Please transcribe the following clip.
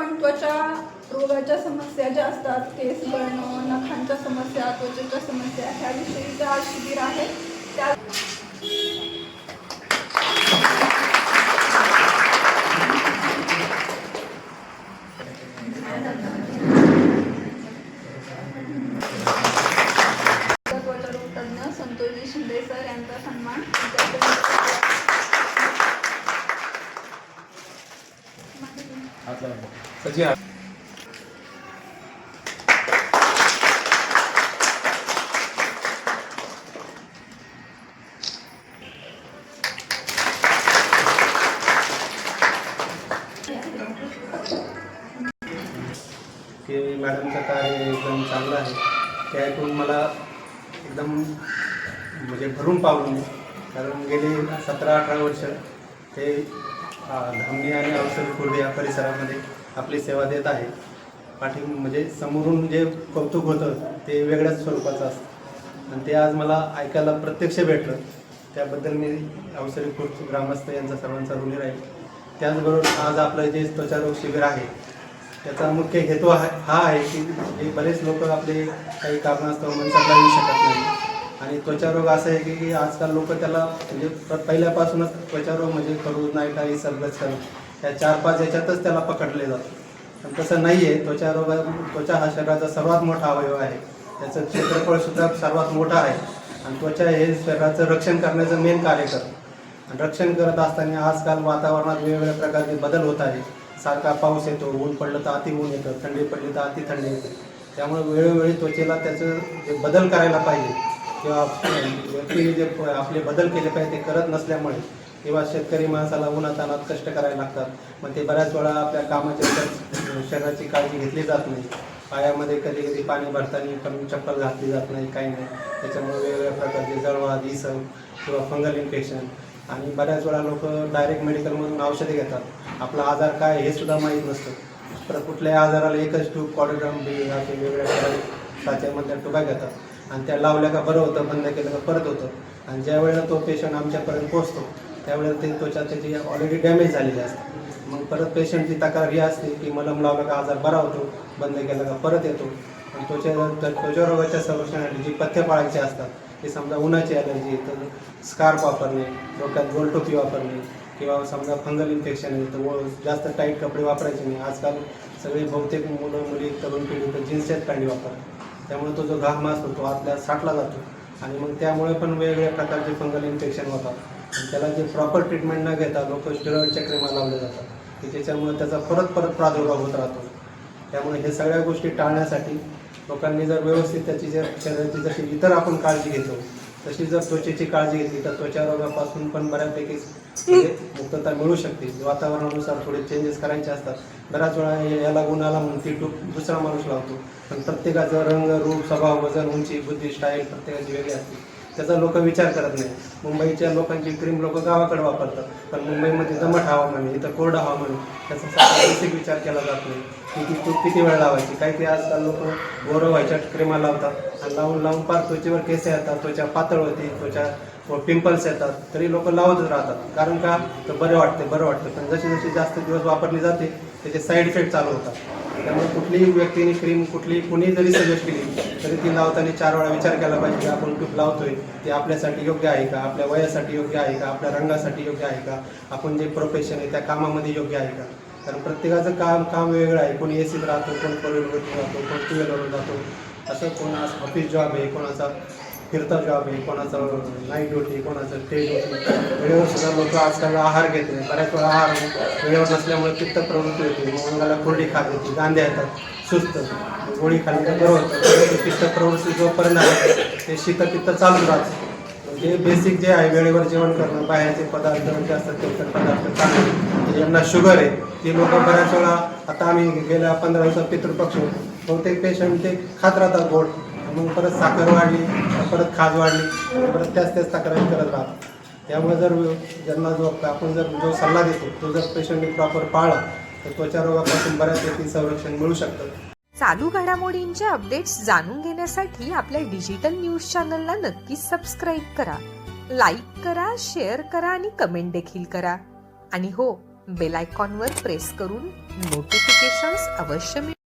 पण त्वचा रोगाच्या समस्या ज्या असतात केस बळणं नखांच्या समस्या त्वचेच्या समस्या ह्याविषयी ज्या शिबिर आहे त्या सचिन की मॅडमचं कार्य एकदम चांगलं आहे. ते ऐकून मला एकदम म्हणजे भरून पावलं मी. कारण गेली सतरा अठरा वर्ष ते धामणी आणि औषध पूर्वी या परिसरामध्ये आपली सेवा देत आहे. पाठी म्हणजे समोरून जे कौतुक होतं ते वेगळ्याच स्वरूपाचं असतं. आणि ते आज मला ऐकायला प्रत्यक्ष भेटलं. त्याबद्दल मी औषधी खुर्च ग्रामस्थ यांचा सर्वांचा ऋणी राहील. त्याचबरोबर आज आपलं जे त्वचारोग शिबिर आहे त्याचा मुख्य हेतू हा हा आहे की हे बरेच लोक आपले काही कारणास्तव मनसरला येऊ शकत नाही आणि त्वचारोग असं आहे की आजकाल लोक त्याला म्हणजे पहिल्यापासूनच त्वचारोग म्हणजे करू नाही काही करू. या चार पाच याच्यातच त्याला पकडले जातं. पण तसं नाही आहे त्वचारोग त्वचा हा शरीराचा सर्वात मोठा अवयव आहे. त्याचं क्षेत्रफळ सुद्धा सर्वात मोठं आहे. आणि त्वचा हे शरीराचं रक्षण करण्याचं मेन कार्य करतं. आणि रक्षण करत असताना आजकाल वातावरणात वेगवेगळ्या प्रकारचे बदल होत आहे सारखा पाऊस येतो ऊन पडलं तर अति ऊन येतं थंडी पडली तर अति थंडी येते. त्यामुळे वेळोवेळी त्वचेला त्याचं जे बदल करायला पाहिजे किंवा व्यक्तीने जे आपले बदल केले पाहिजे ते करत नसल्यामुळे किंवा शेतकरी माणसाला उन्हातानात कष्ट करायला लागतात. मग ते बऱ्याच वेळा आपल्या कामाच्या शरीराची काळजी घेतली जात नाही. पायामध्ये कधी कधी पाणी भरताना पण चप्पल घातली जात नाही काही नाही. त्याच्यामुळे वेगवेगळ्या प्रकारचे जळवाद इसम किंवा फंगल इन्फेक्शन आणि बऱ्याच वेळा लोक डायरेक्ट मेडिकलमधून औषधे घेतात. आपला आजार काय हे सुद्धा माहीत नसतं. तर कुठल्याही आजाराला एकच ट्यूब कॉडोग्राम बी असे वेगवेगळ्या साच्यामधल्या टुबा घेतात. आणि त्या लावल्या का बरं होतं बंद केलं का परत होतं. आणि ज्या वेळेला तो पेशंट आमच्यापर्यंत पोहोचतो त्यावेळेला ते त्वचा त्याची ऑलरेडी डॅमेज झालेली असते. मग परत पेशंटची तक्रार ही असते की मलम लावला का आजार बरा होतो बंद केला का परत येतो. आणि त्वचा त्वचारोगाच्या संरक्षणासाठी जी पथ्य पाळायची असतात ते समजा उन्हाची ॲलर्जी तर स्कार्फ वापरणे डोक्यात गोल टोपी वापरणे किंवा समजा फंगल इन्फेक्शन आहे तर जास्त टाईट कपडे वापरायचे नाही. आजकाल सगळे बहुतेक मुलं मुली तरुण पिढी तर जीन्सच्याच पॅन्ट वापरतात. त्यामुळे तो जो घाम असतो तो आतल्या साठला जातो. आणि मग त्यामुळे पण वेगवेगळ्या प्रकारचे फंगल इन्फेक्शन होतात. आणि त्याला जे प्रॉपर ट्रीटमेंट न घेता लोक स्टेरॉईडच्या क्रीमा लावले जातात. की त्याच्यामुळे त्याचा परत परत प्रादुर्भाव होत राहतो. त्यामुळे हे सगळ्या गोष्टी टाळण्यासाठी लोकांनी जर व्यवस्थित त्याची जर शरीराची जशी इतर आपण काळजी घेतो तशी जर त्वचेची काळजी घेतली तर त्वचा रोगापासून पण बऱ्यापैकी म्हणजे मुक्तता मिळू शकते. वातावरणानुसार थोडे चेंजेस करायचे असतात. बऱ्याच वेळा याला गुणाला म्हणून ती टूप दुसरा माणूस लावतो. पण प्रत्येकाचा रंग रूप स्वभाव वजन उंची बुद्धी स्टाईल प्रत्येकाची वेगळी असते. त्याचा लोक विचार करत नाही. मुंबईच्या लोकांची क्रीम लोक गावाकडे वापरतात. पण मुंबईमध्ये दमट हवामान आहे इथं कोरडं हवामान आहे. त्याचा बेसिक विचार केला जात नाही. की ती तूप किती वेळ लावायची? काही ते आजकाल लोक गोरं व्हायच्या क्रीमा लावतात आणि लावून लावून पार त्वचेवर केस येतात त्वचा पातळ होते त्वचा पिंपल्स येतात. तरी लोक लावतच राहतात. कारण का? तर बरं वाटते बरं वाटतं पण जशी जशी जास्त दिवस वापरली जाते त्याचे साईड इफेक्ट चालू होतात. त्यामुळे कुठलीही व्यक्तीने क्रीम कुठली कुणी जरी सजेस्ट केली तरी ती लावताना चार वेळा विचार केला पाहिजे की आपण ट्यूब लावतोय ती आपल्यासाठी योग्य आहे का? आपल्या वयासाठी योग्य आहे का? आपल्या रंगासाठी योग्य आहे का? आपण जे प्रोफेशन आहे त्या कामामध्ये योग्य आहे का? कारण प्रत्येकाचं काम काम वेगळं आहे. कोणी एसीत राहतो कोण फोर व्हीलरवरती राहतो कोण टू व्हीलरवर जातो. असं कोणाचा ऑफिस जॉब आहे कोणाचा फिरतात गावी कोणाचं कोणाचा नाईट ड्युटी कोणाचं डे ड्युटी वेळेवर सुद्धा लोक आजकाल आहार घेते बऱ्याच वेळा आहार वेळेवर नसल्यामुळे पित्त प्रवृत्ती होते मग अंगाला कोरडी खात येते गांध्या येतात सुस्त. गोळी खाली तर बरं होतं. पित्त प्रवृत्ती जोपर्यंत आहे ते शीत पित्त चालू राहतं. जे बेसिक जे आहे वेळेवर जेवण करणं बाहेरचे पदार्थ जे असतात तेलकट पदार्थ चांगले. ज्यांना शुगर आहे ती लोक बऱ्याच वेळा आता आम्ही गेल्या पंधरा दिवसात पितृपक्ष बहुतेक पेशंट ते खात राहतात गोड. मग परत साखर वाढली परत खाज वाढली परत त्याच त्याच तक्रारी करत राहतात. त्यामुळे जर ज्यांना जो आपण जर जो सल्ला देतो तो जर पेशंटने प्रॉपर पाळला तर त्वचा रोगापासून बऱ्यापैकी संरक्षण मिळू शकतं. चालू घडामोडींचे अपडेट्स जाणून घेण्यासाठी आपल्या डिजिटल न्यूज चॅनलला नक्कीच सबस्क्राईब करा. लाईक करा शेअर करा आणि कमेंट देखील करा. आणि हो बेल आयकॉनवर प्रेस करून नोटिफिकेशन्स अवश्य मिळवा.